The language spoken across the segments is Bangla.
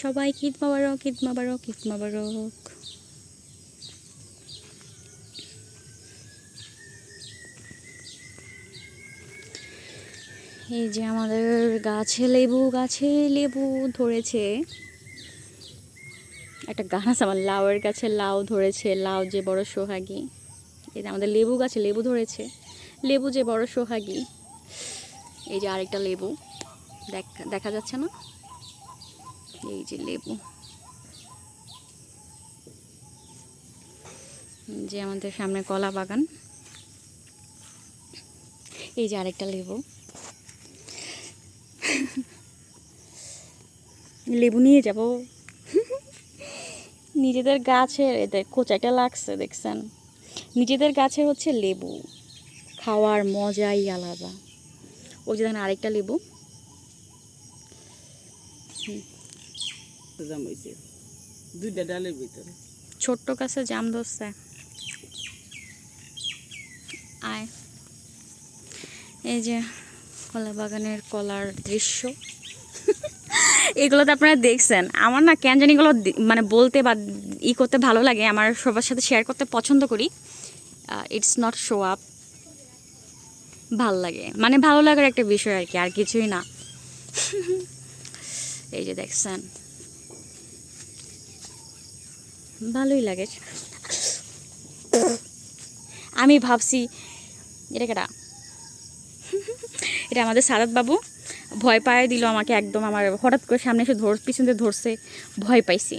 সবাই ঈদ মাবারক ঈদ মাবারক ঈদ মাবারক। এই যে আমাদের গাছে লেবু গাছে লেবু ধরেছে। একটা গান আছে, আমার লাউয়ের গাছে লাউ ধরেছে, লাউ যে বড় সোহাগী। এই যে আমাদের লেবু গাছে লেবু ধরেছে, লেবু যে বড় সোহাগী। এই যে আরেকটা লেবু, দেখা যাচ্ছে না? এই যে লেবু। যে আমাদের সামনে কলা বাগান। এই যে আরেকটা লেবু। লেবু নিয়ে যাব। নিজেদের গাছের এদের কোচাটা লাগছে, দেখছেন? নিজেদের গাছের হচ্ছে লেবু। খাওয়ার মজাই আলাদা। ওই যে আরেকটা লেবু। জাম হয়েছে দুইটা ডালের ভিতরে। ছোট্ট কাছে জাম ধরছে। আয়। এই যে কলা বাগানের কলার দৃশ্য। এগুলো তো আপনারা দেখছেন। আমার না কেন জানি এগুলো মানে বলতে বা ই করতে ভালো লাগে। আমার সবার সাথে শেয়ার করতে পছন্দ করি। ইটস নট শো আপ ভালো লাগে। মানে ভালো লাগার একটা বিষয় আর কি, আর কিছুই না। এই যে দেখছেন। ভালোই লাগে। আমি ভাবছি, এটা কেটা এটা আমাদের সারাত বাবু। ভয় পায় দিল আমাকে একদম আমার, হঠাৎ করে সামনে এসে ধর, পিছন ধরছে। ভয় পাইছি।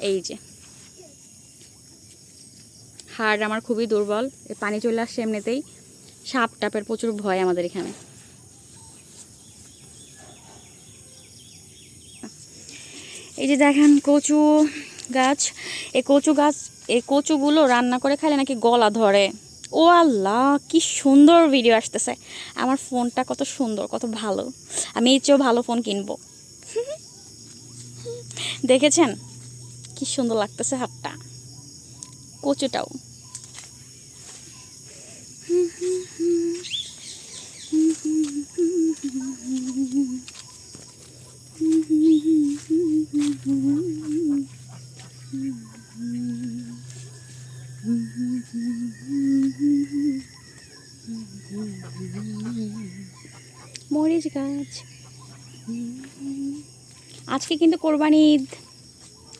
এই যে। হাড় আমার খুবই দুর্বল পানি চলে আসছে এমনিতেই। সাপ টাপের প্রচুর ভয় আমাদের এখানে। এই যে দেখেন কচু। গাছ, এ কচু গাছ, এ কচুগুলো রান্না করে খাইলে নাকি গলা ধরে। ও আল্লাহ, কি সুন্দর ভিডিও আসতেছে। আমার ফোনটা কত সুন্দর, কত ভালো। আমি এর চেয়েও ভালো ফোন কিনবো। দেখেছেন? কি সুন্দর লাগতেছে হাতটা। কচুটাও। মরিচ গাছ। আজকে কিন্তু কোরবানি ঈদ।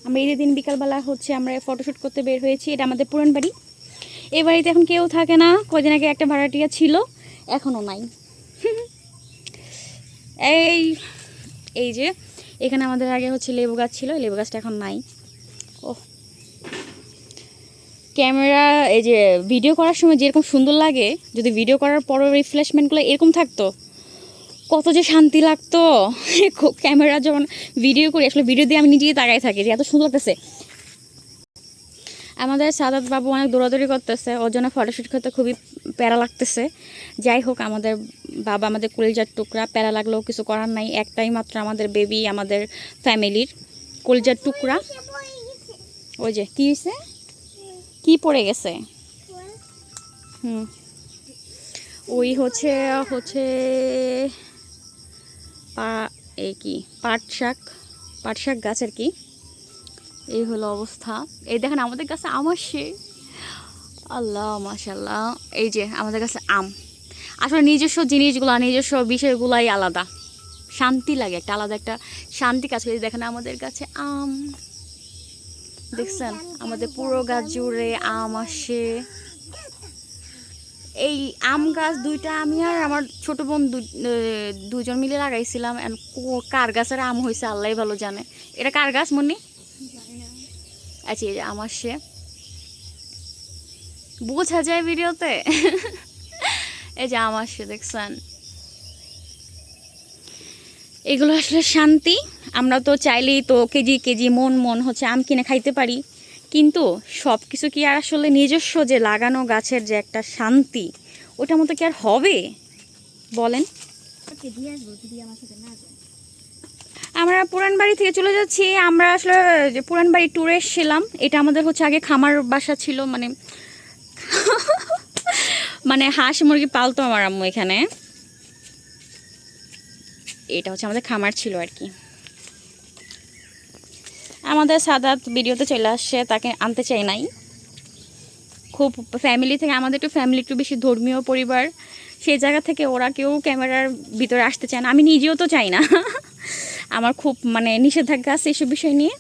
আমরা ঈদের দিন বিকালবেলা হচ্ছে আমরা ফটোশ্যুট করতে বের হয়েছি, এটা আমাদের পুরান বাড়ি। এই বাড়িতে এখন কেউ থাকে না, কদিন আগে একটা ভাড়াটিয়া ছিল এখনও নাই। এই এই যে, এখানে আমাদের আগে হচ্ছে লেবু গাছ ছিল লেবু গাছটা এখন নাই। ও ক্যামেরা, এই যে ভিডিও করার সময় যেরকম সুন্দর লাগে, যদি ভিডিও করার পরও রিফ্রেশমেন্টগুলো এরকম থাকতো, কত যে শান্তি লাগতো। ক্যামেরা যখন ভিডিও করি, আসলে ভিডিও দিয়ে আমি নিজেই তাকাই থাকি যে এত সুন্দর লাগতেছে। আমাদের সাদাত বাবু অনেক দৌড়াদৌড়ি করতেছে, ওর জন্য ফটোশ্যুট করতে খুবই প্যারা লাগতেছে। যাই হোক, আমাদের বাবা, আমাদের কলিজার টুকরা, প্যারা লাগলেও কিছু করার নাই, একটাই মাত্র আমাদের বেবি আমাদের ফ্যামিলির কলিজার টুকরা। ওই যে, কী হয়েছে কি পড়ে গেছে? হুম। ওই হচ্ছে হচ্ছে পা এই কি? পাট শাক পাট শাক গাছ আর কি। এই হলো অবস্থা। এই দেখেন, আমাদের কাছে আম আসছে। আল্লাহ মাশাল্লাহ এই যে, আমাদের কাছে আম। আসলে নিজস্ব জিনিসগুলো, নিজস্ব বিষয়গুলাই আলাদা। শান্তি লাগে, একটা আলাদা একটা শান্তি কাজ করে। দেখেন, আমাদের কাছে আম। দেখছেন, আমাদের পুরো গাছ জুড়ে আম আসে। এই আম গাছ দুইটা আমি আর আমার ছোট বোন দুজন মিলে লাগাইছিলাম। কার গাছের আম হয়েছে আল্লাহ ভালো জানে। এটা কার গাছ মনি আচ্ছা এই যে আম আসছে বোঝা যায় ভিডিওতে। এই যে আম আসছে দেখছেন। এগুলো আসলে শান্তি। আমরা তো চাইলেই তো কেজি কেজি মন মন হচ্ছে আম কিনে খাইতে পারি। কিন্তু সব কিছু কি আর আসলে নিজস্ব যে লাগানো গাছের যে একটা শান্তি ওটা মতো কি আর হবে? বলেন। আমরা পুরান বাড়ি থেকে চলে যাচ্ছি। আমরা আসলে যে পুরান বাড়ি ট্যুরে এসেছিলাম, এটা আমাদের হচ্ছে আগে খামার বাসা ছিল মানে মানে হাঁস মুরগি পালতো আমার আম্মু এখানে। এটা হচ্ছে আমাদের খামার ছিল আর কি। আমাদের সাদাত ভিডিওতে চলে আসছে, তাকে আনতে চাই নাই। খুব ফ্যামিলি থেকে, আমাদের একটু ফ্যামিলি একটু বেশি ধর্মীয় পরিবার, সেই জায়গা থেকে ওরা কেউ ক্যামেরার ভিতরে আসতে চায় না। আমি নিজেও তো চাই না। আমার খুব মানে নিষেধাজ্ঞা আছে এইসব বিষয় নিয়ে।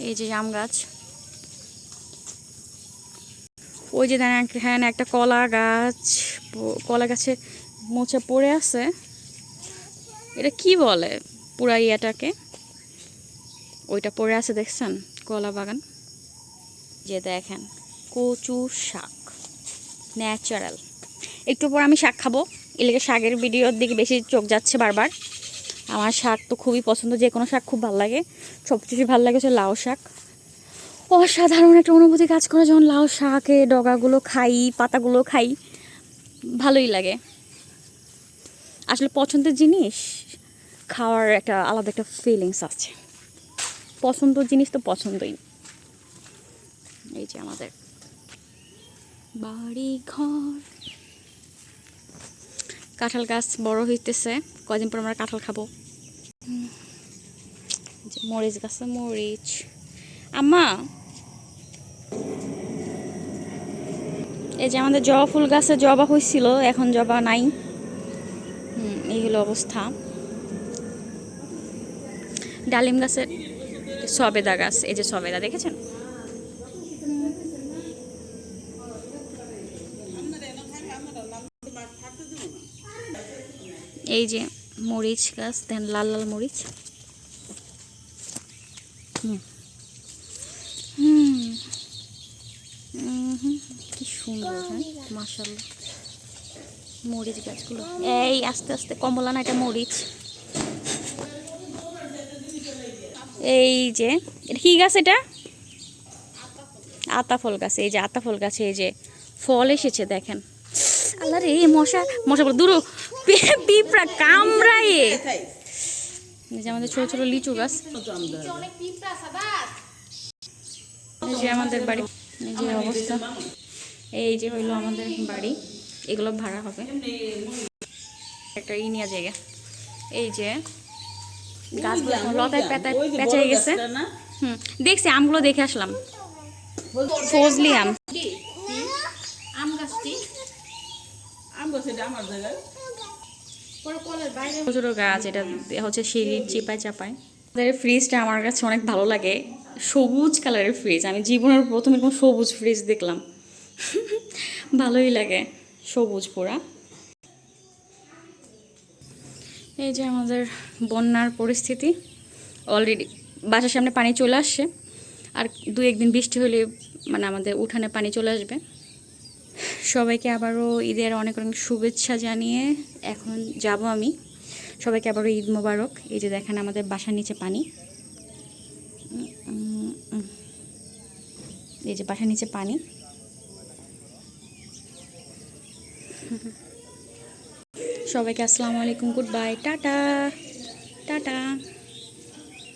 এই যে আম গাছ। ওই যে দেখেন এখানে একটা কলা গাছ কলা গাছে মোচা পড়ে আছে। এটা কি বলে? পুরা ইয়েটাকে ওইটা পড়ে আছে দেখছেন? কলা বাগান। যে দেখেন কচু শাক। ন্যাচারাল। একটু পর আমি শাক খাব। এলাকা শাকের ভিডিওর দিকে বেশি চোখ যাচ্ছে বারবার। আমার শাক তো খুবই পছন্দ, যে কোনো শাক খুব ভালো লাগে। সবচেয়ে ভালো লাগে হচ্ছে লাউ শাক। অসাধারণ একটা অনুভূতি কাজ করে যখন লাউ শাকে ডগাগুলো খাই, পাতাগুলো খাই, ভালোই লাগে। আসলে পছন্দের জিনিস খাওয়ার একটা আলাদা একটা ফিলিংস আছে। পছন্দের জিনিস তো পছন্দই। এই যে আমাদের বাড়ি ঘর কাঁঠাল গাছ বড় হইতেছে, কয়দিন পর আমরা কাঁঠাল খাব। মরিচ গাছে মরিচ। আম্মা! এই যে আমাদের জবা ফুল গাছে জবা হয়েছিল এখন জবা নাই। এই হলো অবস্থা। ডালিম গাছের সবেদা গাছ, এই যে সবেদা, দেখেছেন? এই যে মরিচ গাছ, দেন লাল লাল মরিচ। কি সুন্দর হ্যাঁ? মরিচ গাছগুলো। এই আস্তে আস্তে, কমলা না, এটা মরিচ। এই যে, এটা কি গাছ এটা? আতা ফল গাছ, এই যে আতা ফল গাছে এই যে ফল এসেছে, দেখেন। আল্লাহ রে মশা মশা বলে, দূর পিঁপড়া কামড়ায়। এই যে আমাদের ছোট ছোট লিচু গাছ। এই যে আমাদের বাড়ি, এই যে অবস্থা। এই যে হইল আমাদের বাড়ি, এগুলো ভাড়া হবে। একটা ইনিয়া জায়গা। এই যে গাছগুলো লতায় পেঁচায় গেছে। হুম দেখছি আমগুলো দেখে আসলাম। ফজলি আম। আম গাছটি। আম গাছ এটা আমার জায়গায়। ছোট ছোট গাছ এটা হচ্ছে সিঁড়ির চিপায় ফ্রিজটা আমার কাছে অনেক ভালো লাগে। সবুজ কালারের ফ্রিজ আমি জীবনের প্রথম এরকম সবুজ ফ্রিজ দেখলাম। ভালোই লাগে সবুজ পুরা। এই যে আমাদের বন্যার পরিস্থিতি অলরেডি বাসার সামনে পানি চলে আসছে, আর দু একদিন বৃষ্টি হলে মানে আমাদের উঠানে পানি চলে আসবে। সবাইকে আবারও ঈদের অনেক অনেক শুভেচ্ছা জানিয়ে এখন যাব আমি। সবাইকে আবারও ঈদ মোবারক। এই যে দেখেন আমাদের বাসার নিচে পানি। এই যে বাসার নিচে পানি। সবাইকে আসসালামু আলাইকুম গুড বাই টাটা টাটা।